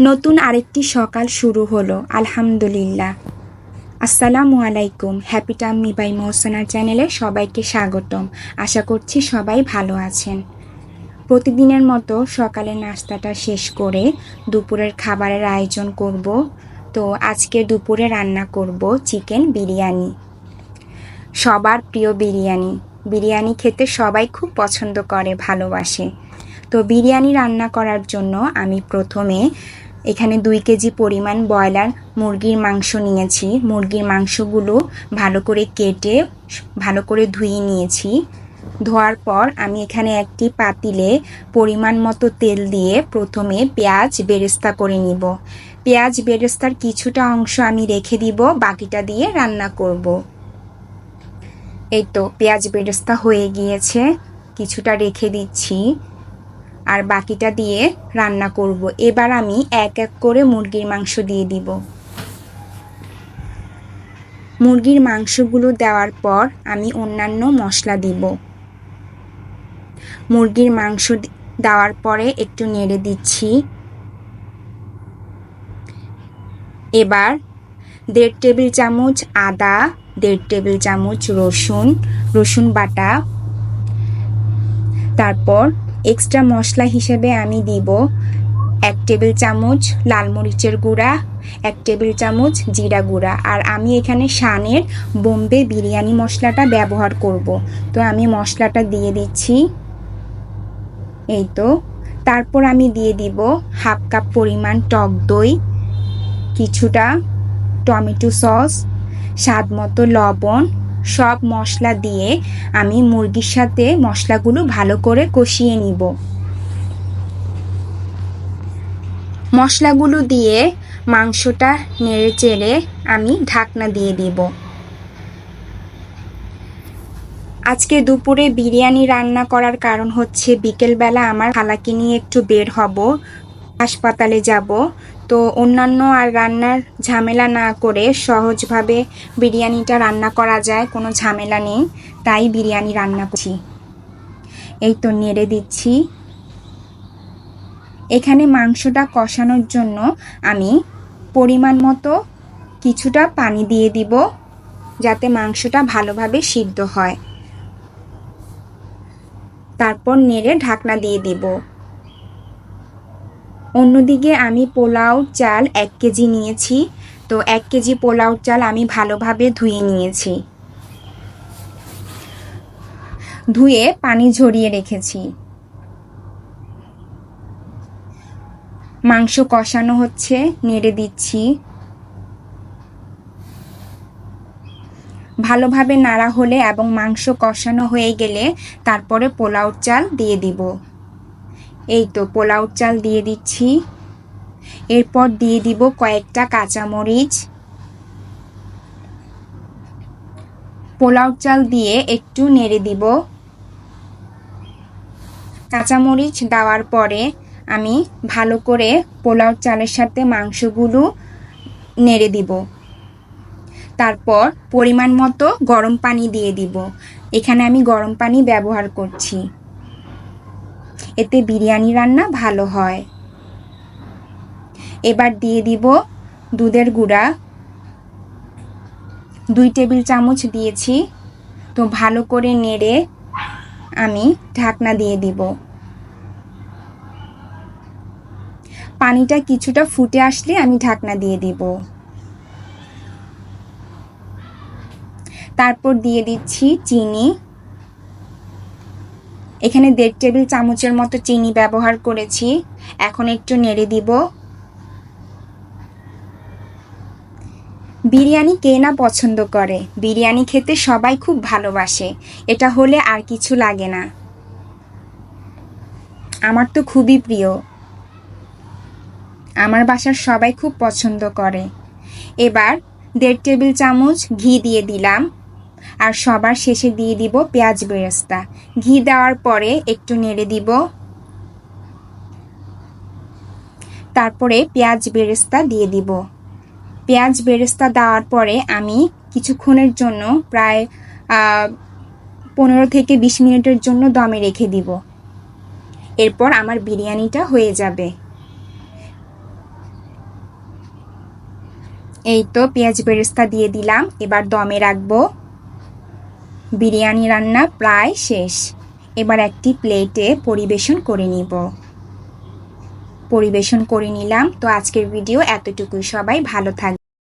নতুন আরেকটি সকাল শুরু হলো, আলহামদুলিল্লাহ। আসসালামু আলাইকুম, হ্যাপি টাম মিবাই মহসানা চ্যানেলে সবাইকে স্বাগতম। আশা করছি সবাই ভালো আছেন। প্রতিদিনের মতো সকালের নাস্তাটা শেষ করে দুপুরের খাবারের আয়োজন করব। তো আজকে দুপুরে রান্না করব চিকেন বিরিয়ানি। সবার প্রিয় বিরিয়ানি। বিরিয়ানি খেতে সবাই খুব পছন্দ করে, ভালোবাসে। তো বিরিয়ানি রান্না করার জন্য আমি প্রথমে এখানে দুই কেজি পরিমাণ ব্রয়লার মুরগির মাংস নিয়েছি। মুরগির মাংসগুলো ভালো করে কেটে, ভালো করে ধুয়ে নিয়েছি। ধোয়ার পর আমি এখানে একটি পাতিলে পরিমাণ মতো তেল দিয়ে প্রথমে পেঁয়াজ বেরেস্তা করে নিব। পেঁয়াজ বেরেস্তার কিছুটা অংশ আমি রেখে দিব, বাকিটা দিয়ে রান্না করব। এই তো পেঁয়াজ বেরেস্তা হয়ে গিয়েছে, কিছুটা রেখে দিচ্ছি। আর বাকিটা দিয়ে রান্না করব। এবার আমি এক এক করে মুরগির মাংস দিয়ে দিব। মুরগির মাংসগুলো দেওয়ার পর আমি অন্যান্য মশলা দিব। মুরগির মাংস দেওয়ার পরে একটু নেড়ে দিচ্ছি। এবার দেড় টেবিল চামচ আদা, দেড় টেবিল চামচ রসুন রসুন বাটা, তারপর এক্সট্রা মশলা হিসেবে আমি দিব এক টেবিল চামচ লাল মরিচের গুঁড়া, এক টেবিল চামচ জিরা গুঁড়া। আর আমি এখানে শানের বোম্বে বিরিয়ানি মশলাটা ব্যবহার করব। তো আমি মশলাটা দিয়ে দিচ্ছি। এই তো। তারপর আমি দিয়ে দিব হাফ কাপ পরিমাণ টক দই, কিছুটা টমেটো সস, স্বাদ মতো লবণ সব মশলা দিয়ে আমি মুরগির সাথে মশলাগুলো ভালো করে কষিয়ে নিব। মশলাগুলো দিয়ে মাংসটা নেড়ে চেড়ে আমি ঢাকনা দিয়ে দিব। আজকে দুপুরে বিরিয়ানি রান্না করার কারণ হচ্ছে বিকেলবেলা আমার খালাকে নিয়ে একটু বের হব, হাসপাতালে যাব। তো অন্যান্য আর রান্নার ঝামেলা না করে সহজভাবে বিরিয়ানিটা রান্না করা যায়, কোনো ঝামেলা নেই। তাই বিরিয়ানি রান্না করছি। এই তো নেড়ে দিচ্ছি। এখানে মাংসটা কষানোর জন্য আমি পরিমাণ মতো কিছুটা পানি দিয়ে দিব, যাতে মাংসটা ভালোভাবে সিদ্ধ হয়। তারপর নেড়ে ঢাকনা দিয়ে দিব। অন্যদিকে আমি পোলাও চাল এক কেজি নিয়েছি। তো এক কেজি পোলাও চাল আমি ভালোভাবে ধুয়ে নিয়েছি। ধুয়ে পানি ঝরিয়ে রেখেছি। মাংস কষানো হচ্ছে, নেড়ে দিচ্ছি। ভালোভাবে নাড়া হলে এবং মাংস কষানো হয়ে গেলে তারপরে পোলাও চাল দিয়ে দিব। এই তো পোলাও চাল দিয়ে দিচ্ছি। এরপর দিয়ে দিব কয়েকটা কাঁচামরিচ। পোলাও চাল দিয়ে একটু নেড়ে দিব। কাঁচামরিচ দেওয়ার পরে আমি ভালো করে পোলাও চালের সাথে মাংসগুলো নেড়ে দিব। তারপর পরিমাণ মতো গরম পানি দিয়ে দিব। এখানে আমি গরম পানি ব্যবহার করছি। এতে বিরিয়ানি রান্না ভালো হয়। এবার দিয়ে দিব দুধের গুঁড়া। দুই টেবিল চামচ দিয়েছি। তো ভালো করে নেড়ে আমি ঢাকনা দিয়ে দিব। পানিটা কিছুটা ফুটে আসলে আমি ঢাকনা দিয়ে দিব। তারপর দিয়ে দিচ্ছি চিনি। এখানে দেড় টেবিল চামচের মতো চিনি ব্যবহার করেছি। এখন একটু নেড়ে দিব। বিরিয়ানি কে না পছন্দ করে? বিরিয়ানি খেতে সবাই খুব ভালোবাসে। এটা হলে আর কিছু লাগে না। আমার তো খুবই প্রিয়। আমার বাসার সবাই খুব পছন্দ করে। এবার দেড় টেবিল চামচ ঘি দিয়ে দিলাম। আর সবার শেষে দিয়ে দিব পেঁয়াজ বেরেস্তা। ঘি দেওয়ার পরে একটু নেড়ে দিব। তারপরে পেঁয়াজ বেরেস্তা দিয়ে দিব। পেঁয়াজ বেরেস্তা দেওয়ার পরে আমি কিছুক্ষণের জন্য প্রায় পনেরো থেকে বিশ মিনিটের জন্য দমে রেখে দিব। এরপর আমার বিরিয়ানিটা হয়ে যাবে। এই তো পেঁয়াজ বেরেস্তা দিয়ে দিলাম। এবার দমে রাখব। বিরিয়ানি রান্না প্রায় শেষ। এবার একটি প্লেটে পরিবেশন করে নিব। পরিবেশন করে নিলাম। তো আজকের ভিডিও এতটুকুই। সবাই ভালো থাকবে